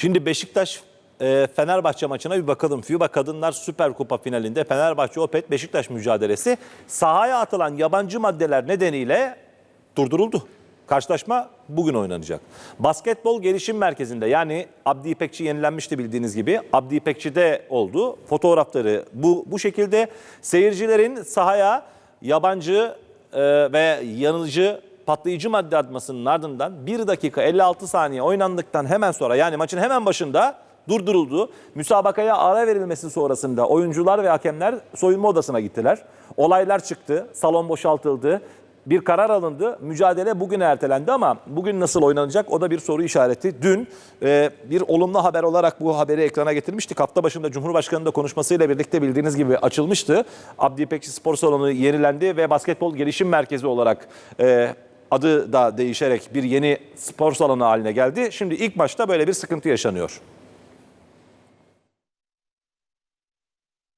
Şimdi Beşiktaş e, Fenerbahçe maçına bir bakalım. FIBA Kadınlar Süper Kupa finalinde Fenerbahçe Opet Beşiktaş mücadelesi sahaya atılan yabancı maddeler nedeniyle durduruldu. Karşılaşma bugün oynanacak. Basketbol Gelişim Merkezi'nde yani Abdi İpekçi yenilenmişti bildiğiniz gibi. Abdi İpekçi'de oldu. Fotoğrafları bu, bu şekilde. Seyircilerin sahaya yabancı e, ve yanıcı patlayıcı madde atmasının ardından 1 dakika 56 saniye oynandıktan hemen sonra yani maçın hemen başında durduruldu. Müsabakaya ara verilmesi sonrasında oyuncular ve hakemler soyunma odasına gittiler. Olaylar çıktı, salon boşaltıldı. Bir karar alındı. Mücadele bugün ertelendi ama bugün nasıl oynanacak o da bir soru işareti. Dün e, bir olumlu haber olarak bu haberi ekrana getirmiştik. Hafta başında Cumhurbaşkanı'nın da konuşmasıyla birlikte bildiğiniz gibi açılmıştı. Abdi İpekçi Spor Salonu yenilendi ve Basketbol Gelişim Merkezi olarak e, adı da değişerek bir yeni spor salonu haline geldi. Şimdi ilk maçta böyle bir sıkıntı yaşanıyor.